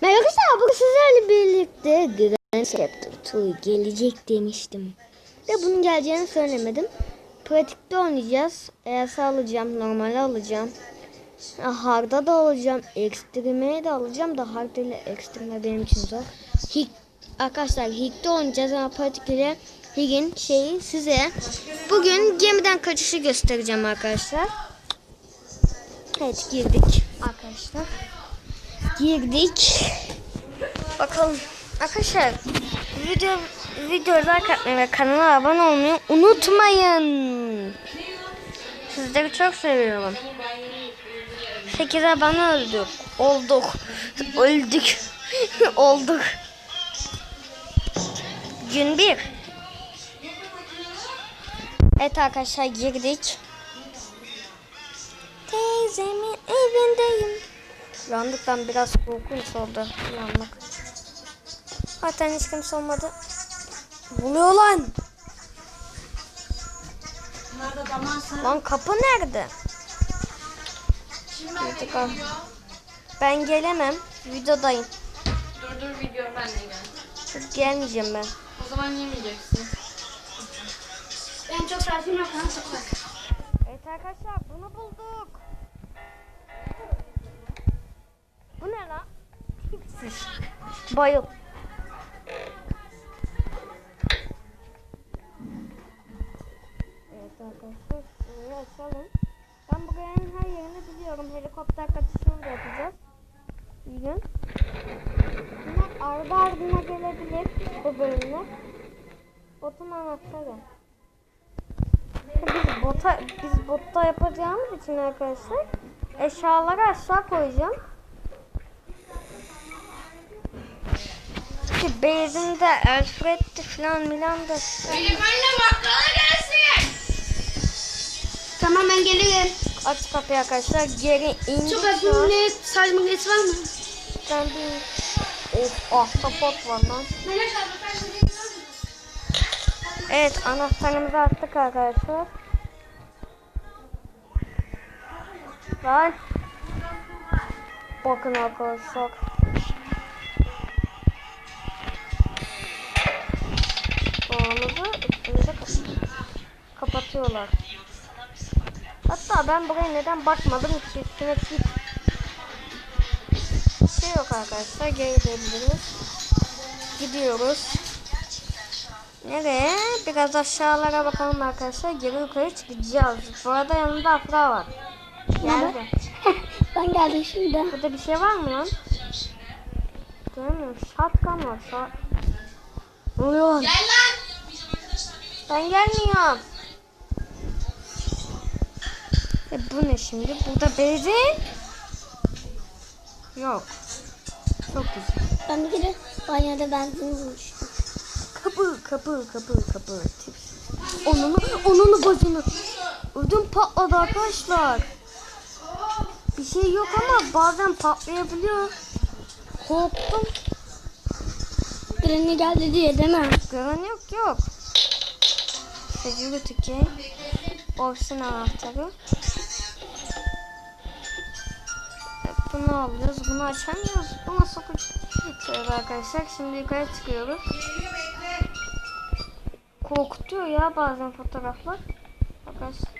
Merhaba arkadaşlar bugün sizlerle birlikte Grand Chapter 2 gelecek demiştim. Ve bunun geleceğini söylemedim. Pratikte oynayacağız. ES alacağım, normal alacağım. Ha, Hard'a da alacağım, ekstremeye de alacağım da hard ile ekstreme benim için zor. Hik, arkadaşlar Hig'de oynayacağız ama pratik ile Hig'in şeyi size bugün gemiden kaçışı göstereceğim arkadaşlar. Evet girdik arkadaşlar girdik. Bakalım. Arkadaşlar video video like atmayı ve kanala abone olmayı unutmayın. Sizleri çok seviyorum. 8 abone öldük. Olduk. Öldük. Olduk. Gün 1. Evet arkadaşlar girdik. Teyzemin evindeyim. Yandıktan biraz korkunç oldu yanmak. Zaten hiç kimse olmadı. Ne oluyor lan? Lan kapı nerede? Girdik abi. Ben gelemem. Videodayım. Dur dur video ben de gel. Gelmeyeceğim ben. O zaman yemeyeceksin. Ben çok rahatım yok çok Evet arkadaşlar bunu bulduk. Bu ne lan? Tipsiz. Bayıl. Evet arkadaşlar şurayı açalım. Ben buranın her yerini biliyorum. Helikopter kaçışını da yapacağız. Bir gün. Bunlar ardı ardına gelebilir bu bölümler. Botun anahtarı. Biz bota biz botta yapacağımız için arkadaşlar eşyaları aşağı koyacağım. Ki Beyzinde Alfred'di falan Milan da Benim annem bakkala gelsin. Tamam ben gelirim. aç kapıyı arkadaşlar geri indi Çok şu an. azimli saç makinesi var mı? Ben bir of ahtapot var lan. De Evet anahtarımızı attık arkadaşlar. Lan. Bakın arkadaşlar. Kapatıyorlar. Hatta ben buraya neden bakmadım ki hiç şey yok arkadaşlar. Geri dönebiliriz. Gidiyoruz. Nereye? Biraz aşağılara bakalım arkadaşlar. Geri yukarı çıkacağız. Bu arada yanımda Afra var. Geldi. Ben geldim şimdi. Burada bir şey var mı lan? Görmüyorum. Şatkan var. Şat... Oluyor? Gel lan. Ben gelmiyorum. E bu ne şimdi? Burada benzin. Yok. Çok güzel. Ben bir kere banyoda benzin bulmuştum. Kapı, kapı, kapı, kapı. Onunu, onunu bacını. Ödüm patladı arkadaşlar. Bir şey yok ama bazen patlayabiliyor. Korktum. Granny geldi diye değil mi? Gören yok yok. Security key. Ofsin anahtarı. Bunu alıyoruz. Bunu açamıyoruz. Bu nasıl kuş? Şöyle arkadaşlar. Şimdi yukarı çıkıyoruz. Korkutuyor ya bazen fotoğraflar. Arkadaşlar.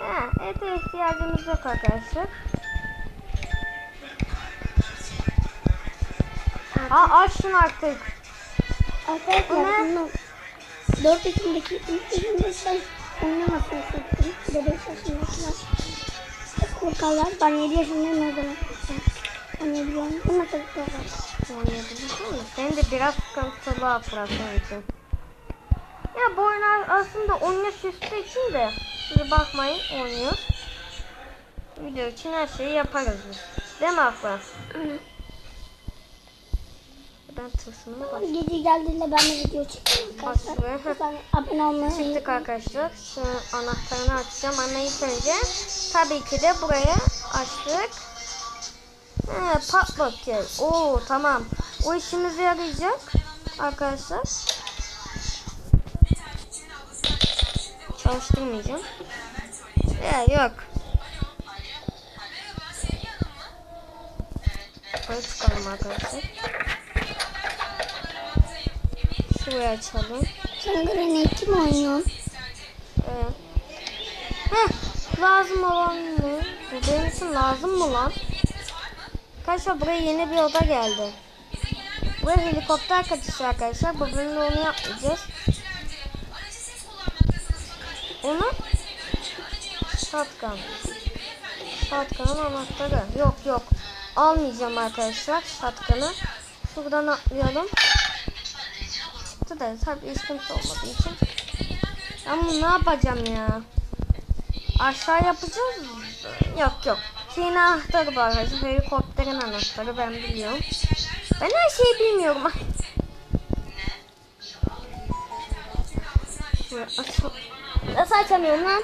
He, ete ihtiyacımız yok arkadaşlar. Aa aç şunu artık. Arkadaşlar bunu 4 yaşındaki ilk yaşındayken oynamasını istedim. Bir de 5 yaşındakiler korkarlar. Ben 7 yaşındayım o zaman. Ben 7 yaşındayım ama korkarlar. Oynayabilirsin mi? Senin de biraz sıkıntılı için. Ya bu oyun aslında 10 yaş üstü için de size bakmayın oynuyor. Video için her şeyi yaparız biz. Değil mi Afra? Ben tırsımına bak. Gece geldiğinde ben de video çekeyim arkadaşlar. Abone olmayı Çıktık arkadaşlar. Şu anahtarını açacağım ama ilk önce tabii ki de buraya açtık. He, patlat gel. Oo tamam. O işimize yarayacak arkadaşlar. Çalıştırmayacağım. Ya yok. yukarı çıkalım arkadaşlar. Şuraya açalım. Sen Granite mi oynuyorsun? Evet. Heh, lazım olan ne? Bu benim için lazım mı lan? Arkadaşlar buraya yeni bir oda geldi. Buraya helikopter kaçışı arkadaşlar. Bu bölümde onu yapmayacağız. Onu shotgun. Shotgun'ın anahtarı. Yok yok. Almayacağım arkadaşlar shotgun'ı. Şuradan atlayalım. Çıktı da tabii kimse olmadığı için. Bunu ne yapacağım ya? Aşağı yapacağız. Yok yok. Şeyin anahtarı arkadaşlar. Helikopterin anahtarı ben biliyorum. Ben her şeyi bilmiyorum. Nasıl açamıyorum lan?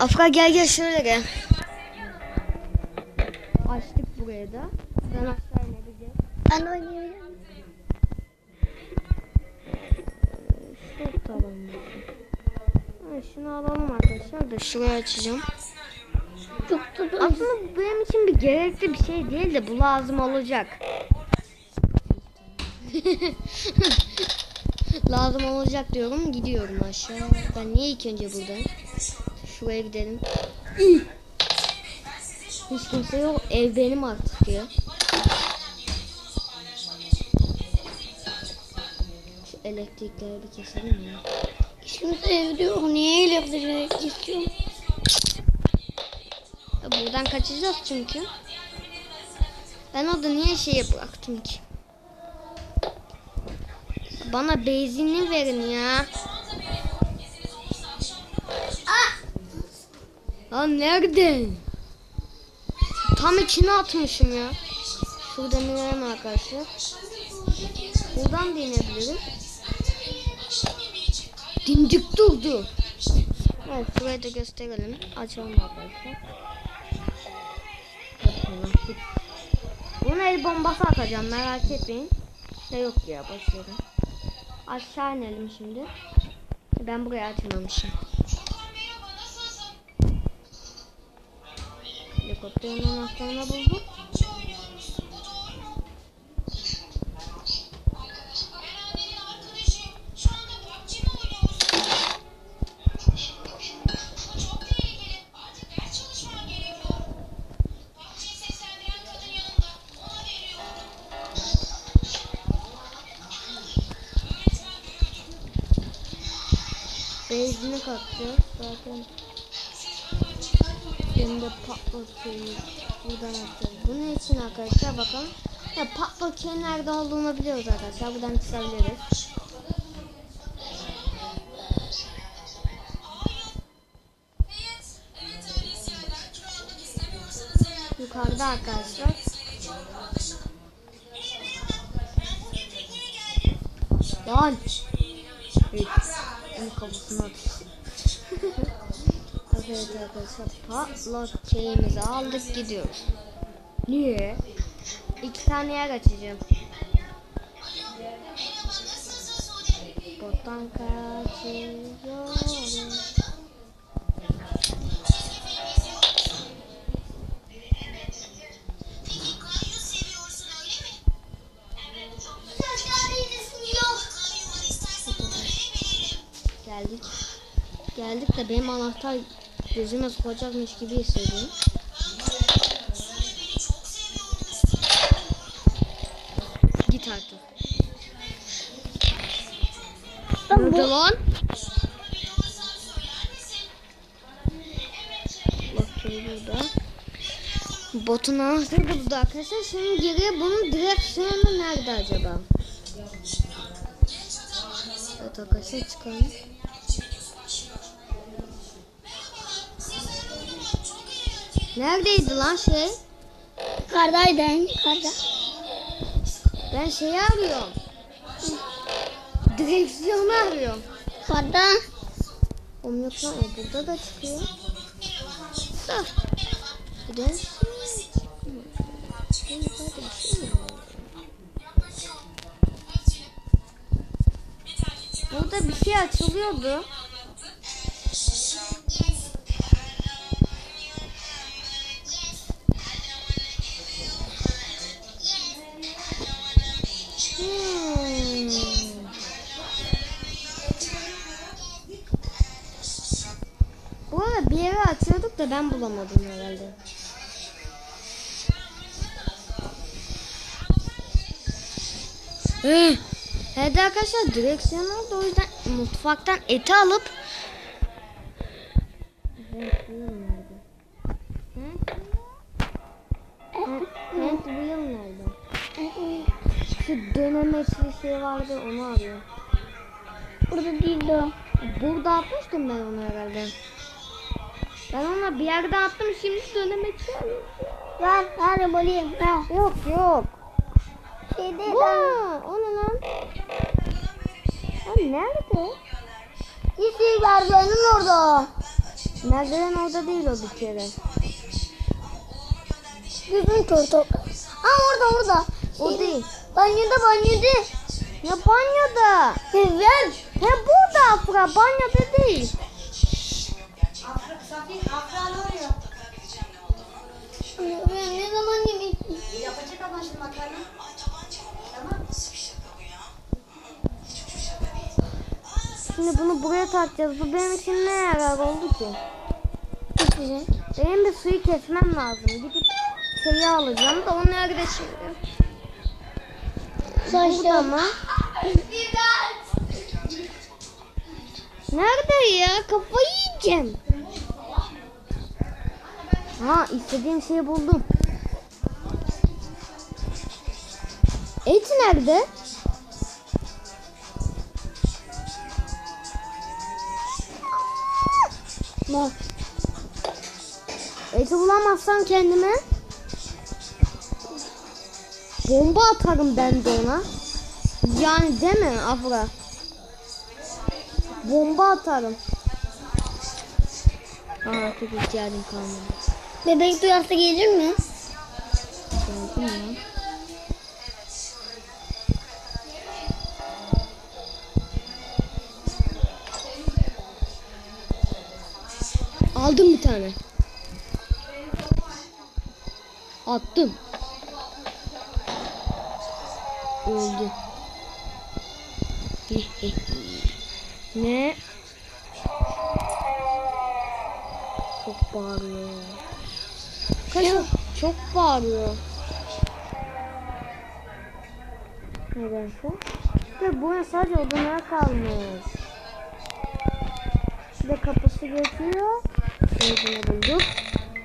Afra gel gel şöyle gel. Açtık buraya da. Ben aşağı inebileceğim. Ben oynayabilirim. Şunu alalım arkadaşlar da şuraya açacağım. Çok tutun. Aslında bu benim için bir gerekli bir şey değil de bu lazım olacak. lazım olacak diyorum gidiyorum aşağı. Ben niye ilk önce buradayım? Şuraya gidelim. Hiç kimse yok. Ev benim artık ya. Şu elektrikleri bir keselim ya. Şimdi evde yok. Niye elektrik istiyorum? Ya Buradan kaçacağız çünkü. Ben orada niye şeye bıraktım ki? Bana benzinli verin ya. Aa nerede? Tam içine atmışım ya. Şuradan inelim arkadaşlar. Buradan da inebilirim. Dimdik durdu. Evet şurayı da gösterelim. Açalım arkadaşlar. Buna el bombası atacağım merak etmeyin. Ne yok ya başlıyorum. Aşağı inelim şimdi. Ben buraya açmamışım. Helikopterin anahtarını buldum. Benzini katacağız zaten. Şimdi patlatıyoruz. Buradan atacağız. Bunun için arkadaşlar bakalım. Ya patlatıyor nerede olduğunu biliyoruz arkadaşlar. Buradan çıkabiliriz. Yukarıda arkadaşlar. Lan. Evet. Kafasına at. evet arkadaşlar patlak şeyimizi aldık gidiyoruz. Niye? İki tane yer açacağım. Bottan kaçıyorum. Geldik. Geldik de benim anahtar gözüme sokacakmış gibi hissediyorum. Git artık. Ben bu Nerede lan? Bakın burada. Botun anahtarı da burada arkadaşlar. Şimdi geriye bunun direksiyonu nerede acaba? Evet arkadaşlar çıkalım. Neredeydi lan şey? yukarıdaydı en yukarıda. Ben şeyi arıyorum. Direksiyonu arıyorum. Yukarıda. Oğlum yok lan o burada da çıkıyor. Da. Direksiyon. Burada bir şey açılıyordu. Da ben bulamadım herhalde. Evet arkadaşlar direksiyon oldu o yüzden mutfaktan eti alıp Hand wheel nerede? Şu dönemeçli şey vardı onu arıyor. Burada değil de o. Burada atmıştım ben onu herhalde. Ben ona bir yerde attım şimdi dönemeçli arıyor. Ver, ver bulayım. Ver. Yok yok. Şeyde Bu ben... o ne lan? Ha, nerede? Ver benim orada. Merdiven orada değil o bir kere. Gözün kör top. Aa orada orada. O değil. Banyoda banyoda. Ya banyoda. Ver. He burada Afra banyoda değil. Ben ne zaman yemek Yapacak ama şimdi makarna. Tamam. Şimdi bunu buraya takacağız. Bu benim için ne yarar oldu ki? yiyeceğim? Benim bir suyu kesmem lazım. Gidip şeyi alacağım da onu nerede şimdi? Burada mı? Nerede ya? Kafayı yiyeceğim. Ha istediğim şeyi buldum. Et nerede? Ne? Eti bulamazsam kendime bomba atarım ben de ona. Yani değil mi Afra? Bomba atarım. Aa artık ihtiyacım kalmadı. Bebek duyarsa gelir mi? Aldım bir tane. Attım. Öldü. ne? Çok bağırıyor. Kaçın. Çok bağırıyor. Nedense. Ve bu sadece odana kalmış. De kapısı geçiyor. Beyzini bulduk.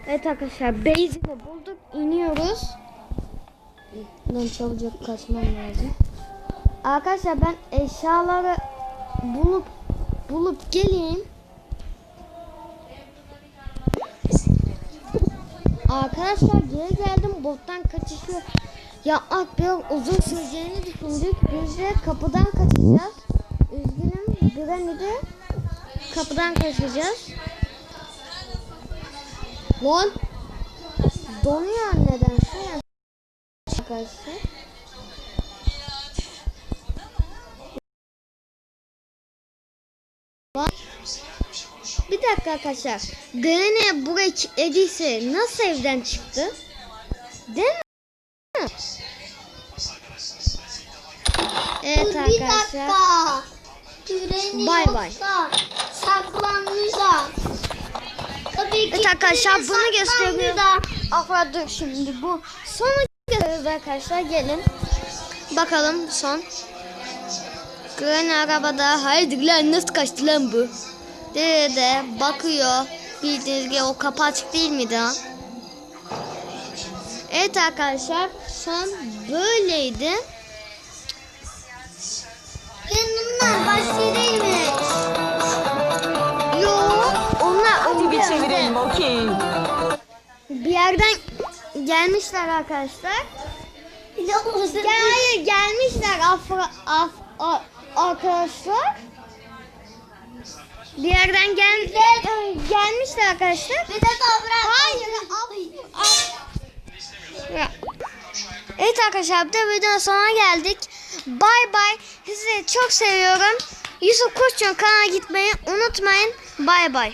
Evet arkadaşlar beyzini bulduk. İniyoruz. Buradan çabucak kaçmam lazım. Arkadaşlar ben eşyaları bulup bulup geleyim. Arkadaşlar geri geldim bottan kaçışı yapmak biraz uzun süreceğini düşündük. Biz de kapıdan kaçacağız. Üzgünüm Granny de kapıdan kaçacağız. Lan donuyor nedense. Arkadaşlar. Bir dakika arkadaşlar. Granny buraya kilitlediyse nasıl evden çıktı? Değil mi? Evet Dur, arkadaşlar. Bay bay. Saklanmış da. Tabii ki Evet arkadaşlar bunu da. Afra dur şimdi bu sonu gösteriyoruz arkadaşlar gelin. Bakalım son. Granny arabada haydi lan nasıl kaçtı lan bu? Dede de bakıyor. Bildiğiniz gibi o kapı açık değil miydi ha? Evet arkadaşlar son böyleydi. Yanımdan başı değil mi? Yo onlar Hadi bir çevirelim okey. Bir yerden gelmişler arkadaşlar. Gel, hayır gelmişler Afra, af, a- arkadaşlar. Bir yerden gel, gelmişler arkadaşlar. Bir de toprak. Hayır. Evet arkadaşlar bir de videonun sonuna geldik. Bay bay. Sizi çok seviyorum. Yusuf Kuşçu'nun kanalına gitmeyi unutmayın. Bay bay.